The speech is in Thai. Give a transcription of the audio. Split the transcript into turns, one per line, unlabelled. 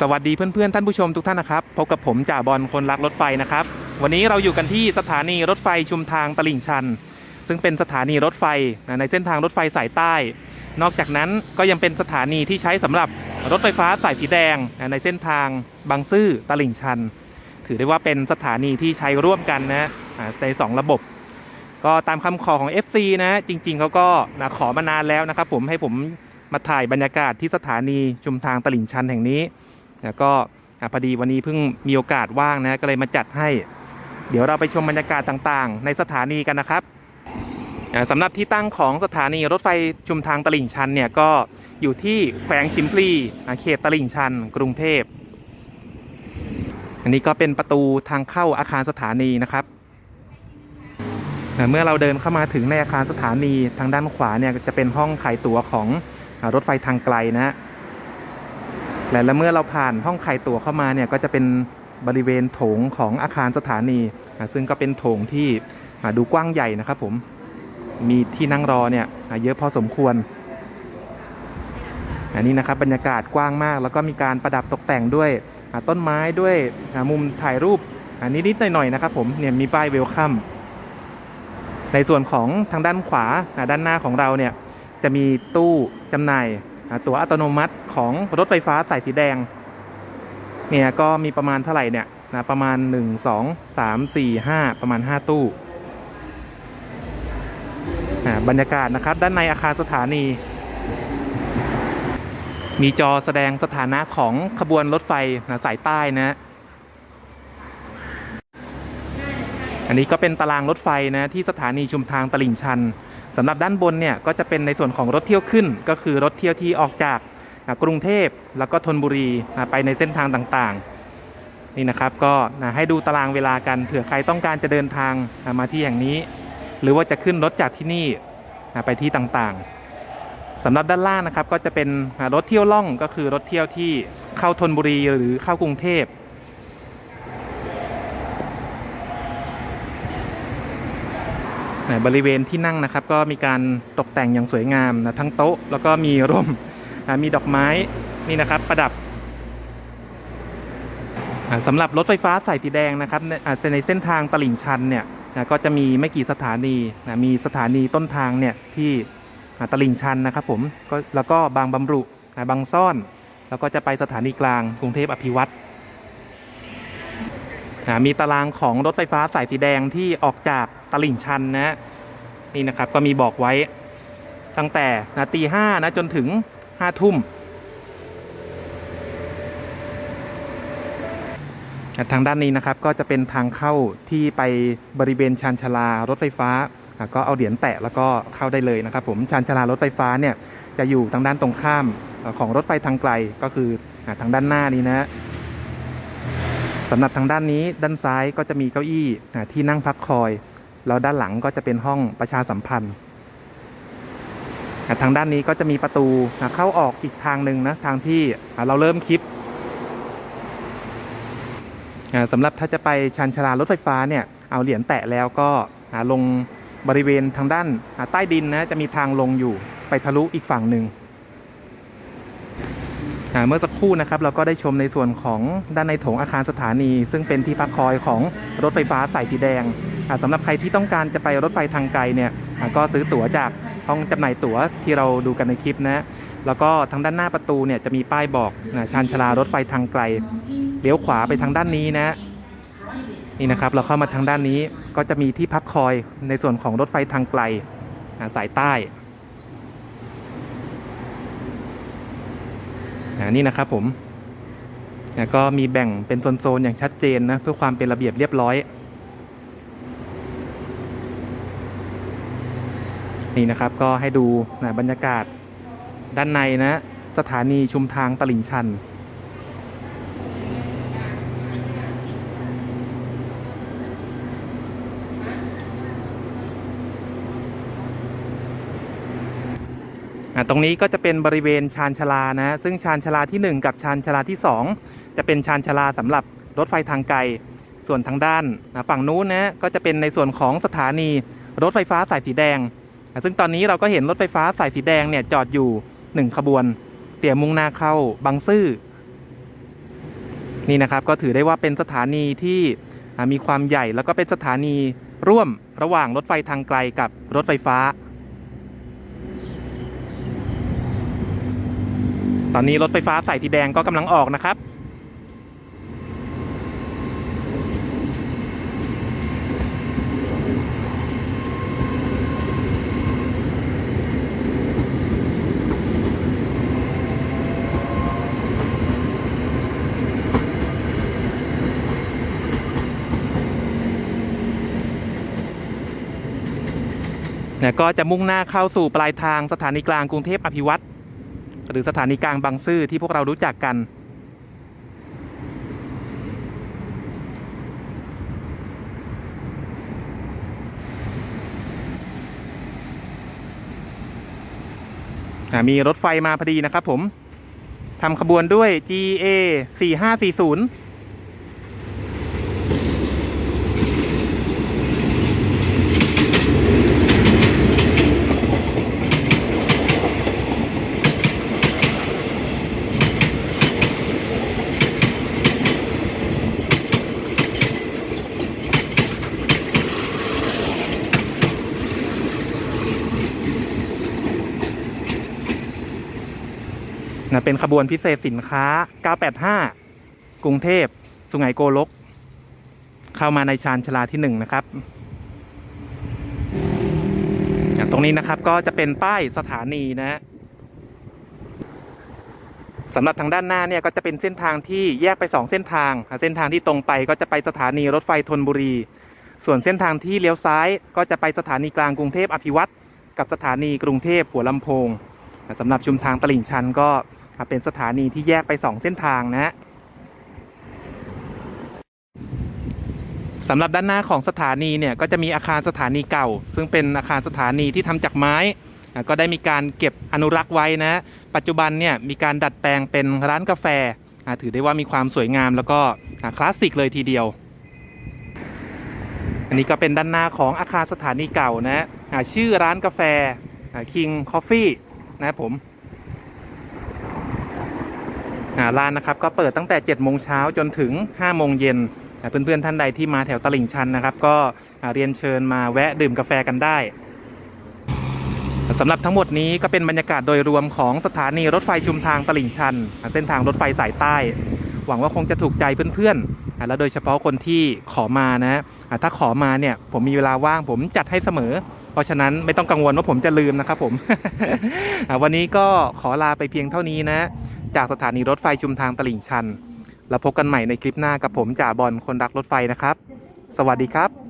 สวัสดีเพื่อนๆ ท่านผู้ชมทุกท่านนะครับพบกับผมจ่าบอลคนรักรถไฟนะครับ วันนี้เราอยู่กันที่สถานีรถไฟชุมทางตลิ่งชัน ซึ่งเป็นสถานีรถไฟในเส้นทางรถไฟสายใต้ นอกจากนั้นก็ยังเป็นสถานีที่ใช้สำหรับรถไฟฟ้าสายสีแดงในเส้นทางบางซื่อตลิ่งชัน ถือได้ว่าเป็นสถานีที่ใช้ร่วมกันนะในสองระบบ ก็ตามคำขอของ FC นะจริง ๆเขาก็นะขอมานานแล้วนะครับผมให้ผมมาถ่ายบรรยากาศที่สถานีชุมทางตลิ่งชันแห่งนี้ แล้วก็พอดีวันนี้เพิ่งมีโอกาสว่างนะก็เลยมาจัดให้ เดี๋ยวเราไปชมบรรยากาศต่างๆ ในสถานีกันนะครับสำหรับที่ตั้งของสถานีรถไฟชุมทางตลิ่งชันเนี่ยก็อยู่ที่แขวงชิมพลีเขตตลิ่งชัน กรุงเทพ อันนี้ก็เป็นประตูทางเข้าอาคารสถานีนะครับ เมื่อเราเดินเข้ามาถึงในอาคารสถานีทางด้านขวาเนี่ยจะเป็นห้องขายตั๋วของรถไฟทางไกลนะฮะ และแล้วเมื่อเราผ่านห้องขายตั๋วเข้ามาเนี่ยก็จะเป็นบริเวณโถงของอาคารสถานี ซึ่งก็เป็นโถงที่ดูกว้างใหญ่นะครับผม มีที่นั่งรอเนี่ยเยอะพอสมควร อันนี้นะครับบรรยากาศกว้างมาก แล้วก็มีการประดับตกแต่งด้วยต้นไม้ด้วยมุมถ่ายรูปอันนี้นิดๆหน่อยๆนะครับผมเนี่ยมีป้ายเวลคัมในส่วนของทางด้านขวาด้านหน้าของเราเนี่ยจะมีตู้จำหน่าย ตัวอัตโนมัติของรถไฟฟ้าสายสีแดง เนี่ยก็มีประมาณเท่าไหร่เนี่ยนะประมาณ 1 2 3 4 5 ประมาณ 5 ตู้อ่าบรรยากาศนะครับ ด้านในอาคารสถานี มีจอแสดงสถานะของขบวนรถไฟนะสายใต้นะ อันนี้ก็เป็นตารางรถไฟนะที่สถานีชุมทางตลิ่งชัน สำหรับด้านบนเนี่ยก็จะเป็นในส่วนของรถเที่ยวขึ้น ก็คือรถเที่ยวที่ออกจากกรุงเทพแล้วก็ธนบุรีไปในเส้นทางต่างๆนี่นะครับก็ให้ดูตารางเวลากันเผื่อใครต้องการจะเดินทางมาที่แห่งนี้ หรือว่าจะขึ้นรถจากที่นี่ไปที่ต่างๆสำหรับด้านล่างนะครับก็จะเป็นรถเที่ยวล่องก็คือรถเที่ยวที่เข้าธนบุรีหรือเข้ากรุงเทพ ใน บริเวณที่นั่งนะครับ ก็มีการตกแต่งอย่างสวยงามนะทั้งโต๊ะแล้วก็มีร่มมีดอกไม้นี่นะครับประดับสำหรับรถไฟฟ้าสายสีแดงนะครับในอ่าในเส้นทางตลิ่งชันเนี่ยก็จะมีไม่กี่สถานีมีสถานีต้นทางเนี่ยที่ตลิ่งชันนะครับผมแล้วก็บางบำรุบางซ่อน แล้วก็จะไปสถานีกลางกรุงเทพอภิวัตร มีตารางของรถไฟฟ้าสายสีแดงที่ออกจากตลิ่งชันนะนี่นะครับก็มีบอกไว้ตั้งแต่นาตีห้านะจนถึงห้าทุ่มทางด้านนี้นะครับก็จะเป็นทางเข้าที่ไปบริเวณชานชาลารถไฟฟ้า ก็เอาเหรียญแตะแล้วก็เข้าได้เลยนะครับ ผมชานชาลารถไฟฟ้าเนี่ยจะอยู่ทางด้านตรงข้ามของรถไฟทางไกลก็คือทางด้านหน้านี้นะ สำหรับทางด้านนี้ด้านซ้ายก็จะมีเก้าอี้ที่นั่งพักคอยแล้วด้านหลังก็จะเป็นห้องประชาสัมพันธ์ ทางด้านนี้ก็จะมีประตูเข้าออกอีกทางหนึ่งนะทางที่เราเริ่มคลิปสำหรับถ้าจะไปชันชลารถไฟฟ้าเนี่ยเอาเหรียญแตะแล้วก็ลงบริเวณทางด้านใต้ดินนะจะมีทางลงอยู่ไปทะลุอีกฝั่งหนึ่งเมื่อสัก ครู่นะครับเราก็ได้ชมในส่วนของด้านในโถงอาคารสถานี ซึ่งเป็นที่พักคอยของรถไฟฟ้าสายสีแดงอ่าสำหรับใครที่ต้องการจะไปรถไฟทางไกลเนี่ยก็ซื้อตั๋วจากห้องจำหน่ายตั๋วที่เราดูกันในคลิปนะแล้วก็ทางด้านหน้าประตูเนี่ยจะมีป้ายบอกชานชาลารถไฟทางไกลเลี้ยวขวาไปทางด้านนี้นะนี่นะครับเราเข้ามาทางด้านนี้ก็จะมีที่พักคอยในส่วนของรถไฟทางไกลสายใต้ อ่านี่นะครับผมนะก็มีแบ่งเป็นโซนๆอย่างชัดเจนนะเพื่อความเป็นระเบียบเรียบร้อย นี่นะครับก็ให้ดูนะบรรยากาศด้านในนะ สถานีชุมทางตลิ่งชัน ตรงนี้ก็จะเป็นบริเวณชานชาลานะ ซึ่งชานชาลาทีหนึ่1 กับชานชาลาที่ 2 จะเป็นชานชาลาสำหรับรถไฟทางไกล ส่วนทางด้านฝั่งนู้นนะก็จะเป็นในส่วนของสถานีรถไฟฟ้าสายสีแดง ซึ่งตอนนี้เราก็เห็นรถไฟฟ้าสายสีแดงเนี่ยจอดอยู่ 1 ขบวน เตี่ยมุ่งหน้าเข้าบางซื่อนี่นะครับก็ถือได้ว่าเป็นสถานีที่มีความใหญ่แล้วก็เป็นสถานีร่วมระหว่างรถไฟทางไกลกับรถไฟฟ้า ตอนนี้รถไฟฟ้าสายสีแดงก็กำลังออกนะครับ เนี่ยก็จะมุ่งหน้าเข้าสู่ปลายทางสถานีกลางกรุงเทพอภิวัตร หรือสถานีกลางบางซื่อที่พวกเรารู้จักกัน มีรถไฟมาพอดีนะครับผมทำขบวนด้วย GA 4540 นะเป็นขบวนพิเศษสินค้า 985 กรุงเทพ สุไหงโกลก เข้ามาในชานชาลาที่หนึ่งนะครับ ตรงนี้นะครับก็จะเป็นป้ายสถานีนะสำหรับทางด้านหน้าเนี่ยก็จะเป็นเส้นทางที่แยกไป 2 เส้นทาง เส้นทางที่ตรงไปก็จะไปสถานีรถไฟธนบุรี ส่วนเส้นทางที่เลี้ยวซ้าย ก็จะไปสถานีกลางกรุงเทพอภิวัตรกับสถานีกรุงเทพหัวลำโพงสำหรับชุมทางตลิ่งชันก็ เป็นสถานีที่แยกไป 2 เส้นทางนะฮะสำหรับด้านหน้าของสถานีเนี่ยก็จะมีอาคารสถานีเก่า ซึ่งเป็นอาคารสถานีที่ทำจากไม้ ก็ได้มีการเก็บอนุรักษ์ไว้นะ ปัจจุบันเนี่ยมีการดัดแปลงเป็นร้านกาแฟ ถือได้ว่ามีความสวยงามแล้วก็คลาสสิกเลยทีเดียว อันนี้ก็เป็นด้านหน้าของอาคารสถานีเก่านะอะชื่อร้านกาแฟคิงคอฟฟี่นะครับผม ร้านนะครับก็เปิดตั้งแต่7โมงเช้าจนถึง5โมงเย็นเพื่อนๆท่านใดที่มาแถวตลิ่งชันนะครับ ก็เรียนเชิญมาแวะดื่มกาแฟกันได้สำหรับทั้งหมดนี้ก็เป็นบรรยากาศโดยรวมของสถานีรถไฟชุมทางตลิ่งชัน เส้นทางรถไฟสายใต้ หวังว่าคงจะถูกใจเพื่อนๆและโดยเฉพาะคนที่ขอมานะถ้าขอมาเนี่ยผมมีเวลาว่างผมจัดให้เสมอ เพราะฉะนั้นไม่ต้องกังวลว่าผมจะลืมนะครับผมวันนี้ก็ขอลาไปเพียงเท่านี้นะ จากสถานีรถไฟชุมทางตลิ่งชัน แล้วพบกันใหม่ในคลิปหน้ากับผมจ่าบอลคนรักรถไฟนะครับ สวัสดีครับ